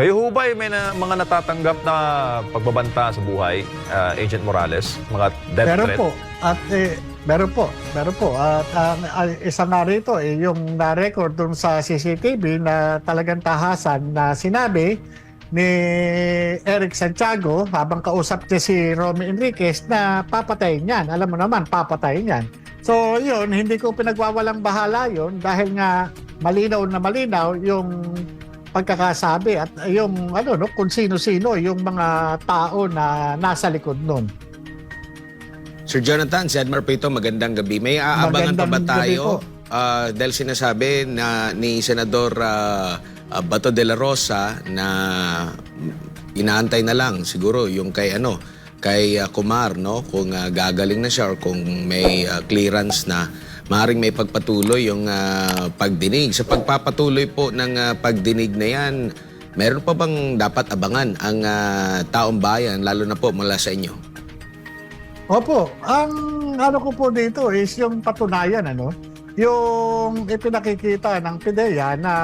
Kayo ho ba ay may na, mga natatanggap na pagbabanta sa buhay, ah, Agent Morales? Mga death Meron threat? po. At eh, meron po. Meron po. At ang ang isa nga rito, eh, yung na-record dun sa CCTV na talagang tahasan na sinabi ni Eric Santiago habang kausap niya si Romy Enriquez na papatayin yan. Alam mo naman, papatayin yan. So yun, hindi ko pinagwawalang bahala yun dahil nga malinaw na malinaw yung pagkakasabi at yung ano no kung sino-sino yung mga tao na nasa likod nun. Sir Jonathan, si Admar Pito, magandang gabi. May aabangan pa ba Magandang tayo? Ah, dahil sinasabi na ni Senador ah, Bato de la Rosa na inaantay na lang siguro yung kay ano kay ah, Kumar no kung ah, gagaling na siya or kung may ah, clearance na maaaring may pagpatuloy yung ah, pagdinig. Sa pagpapatuloy po ng ah, pagdinig na yan meron pa bang dapat abangan ang ah, taong bayan lalo na po mula sa inyo? Opo, ang ano ko po dito is yung patunayan ano, yung ipinakikita ng PIDEA na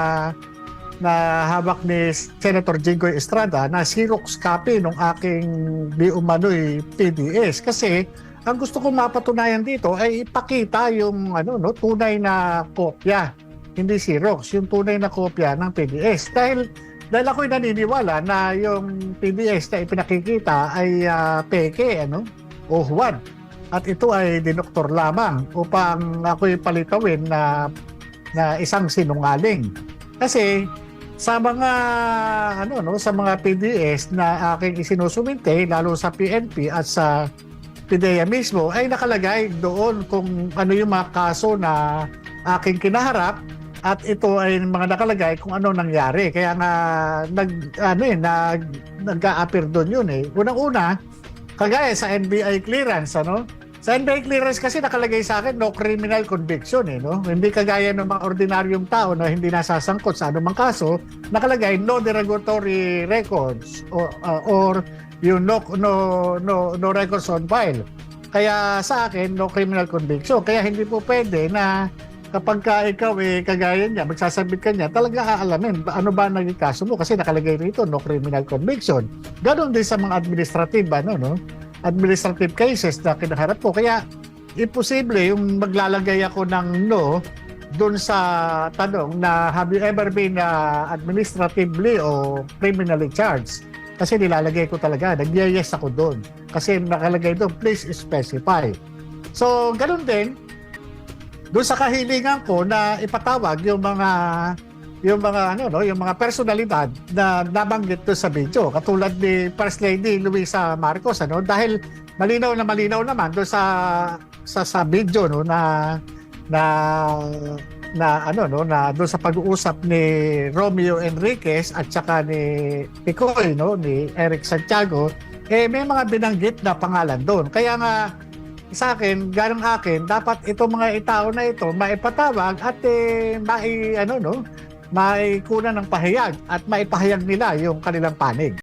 na hawak ni Senator Jinggoy Estrada na Xerox copy ng aking di umano'y PDS kasi ang gusto kong mapatunayan dito ay ipakita yung ano no tunay na kopya hindi Xerox yung tunay na kopya ng PDS dahil dahil ako'y naniniwala na yung PDS na ipinakikita ay ah, peke ano o Juan. At ito ay dinoktor lamang upang ako'y palitawin na, na isang sinungaling. Kasi sa mga ano no sa mga PDS na aking isinusuminte lalo sa PNP at sa PDEA mismo ay nakalagay doon kung ano yung mga kaso na aking kinaharap at ito ay mga nakalagay kung ano nangyari. Kaya nga nag ano eh nag nag-a-appear doon yun eh. Unang-una kagaya sa NBI clearance ano? Sa NBI clearance kasi nakalagay sa akin no criminal conviction eh no? Hindi kagaya ng mga ordinaryong tao na hindi nasasangkot sa anumang kaso nakalagay no derogatory records or, uh, or yung no no no no records on file. Kaya sa akin no criminal conviction. Kaya hindi po pwede na kapag ka ikaw eh kagaya niya magsasabit ka niya talaga aalamin ano ba naging kaso mo. Kasi nakalagay rito no criminal conviction. Ganon din sa mga administrative ano no? Administrative cases na kinaharap ko. Kaya imposible yung maglalagay ako ng no doon sa tanong na have you ever been uh, administratively o criminally charged kasi nilalagay ko talaga nag-yes ako doon. Kasi nakalagay doon please specify. So ganun din doon sa kahilingan ko na ipatawag yung mga yung mga ano no, yung mga personalidad na nabanggit doon sa video. Katulad ni First Lady Luisa Marcos ano dahil malinaw na malinaw naman doon sa sa sa video no na na na ano no na doon sa pag-uusap ni Romeo Enriquez at saka ni Picoy no ni Eric Santiago eh may mga binanggit na pangalan doon kaya nga sa akin, ganang akin, dapat itong mga itao na ito maipatawag at eh, mai, ano, no, maikunan ng pahayag at maipahayag nila yung kanilang panig.